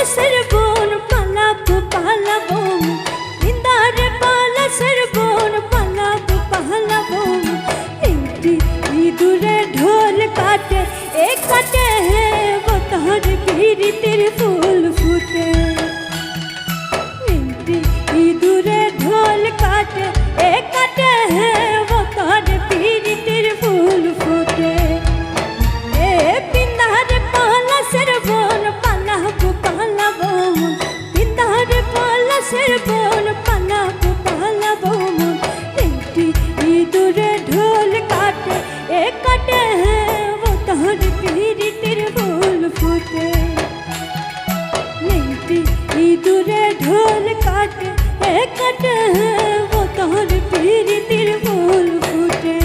পালাসের বোন পালাবো পালাবো নিন্দার পালাসের বোন পালাবো পালাবো একটি ইঁদুরে ঢোল কাটে এ কাটে হে বতর বিড়িতের ফুল ফুটে ইঁদুরে ঢোল কাটে কাটে ও তোর পিরিতির ফুল ফুটে।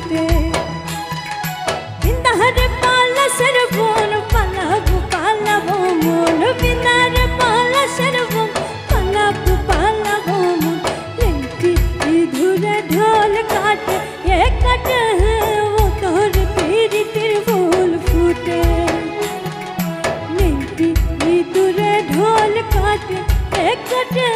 ছুটে বিন্দাহারে পালাসের বোন পালাবো পালাবো মন বিন্দাহারে পালাসের বোন পালাবো পালাবো মন লেঙ্কি ধুরে ঢোল কাটে এ কাটে ও তোর পীড়িতির ফুল ফুটে লেঙ্কি ধুরে ঢোল কাটে এ কাটে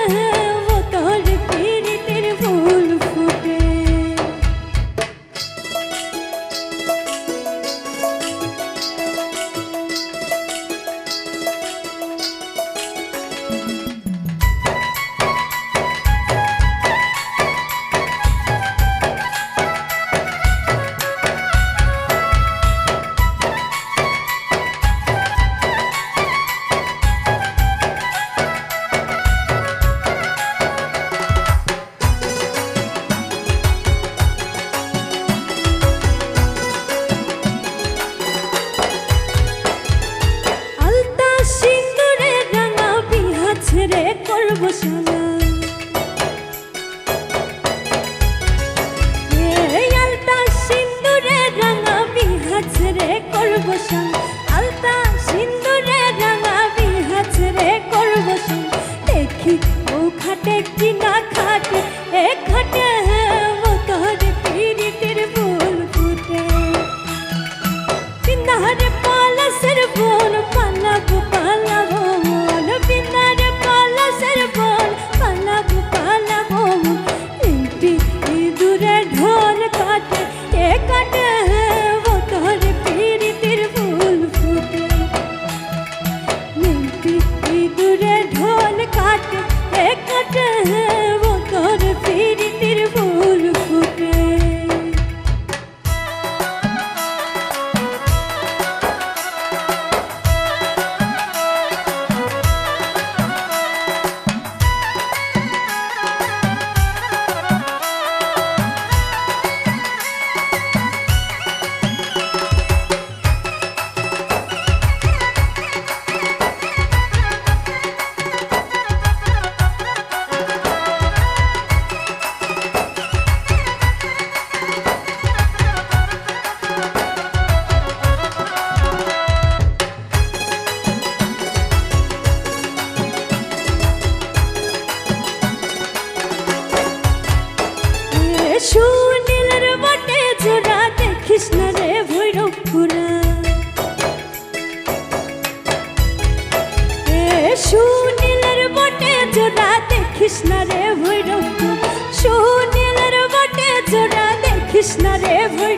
রে করব সোনা। দূরে ঢোল কাটে এ কাটে শিশু নীলের বটে জোড়া দেখিস না রে ভৈরব পুরা। সুনীলের বটে জোড়া দেখিস না রে ভৈরব সুনীলের বটে জোড়া দেখিস না রে ভৈরব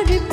আমার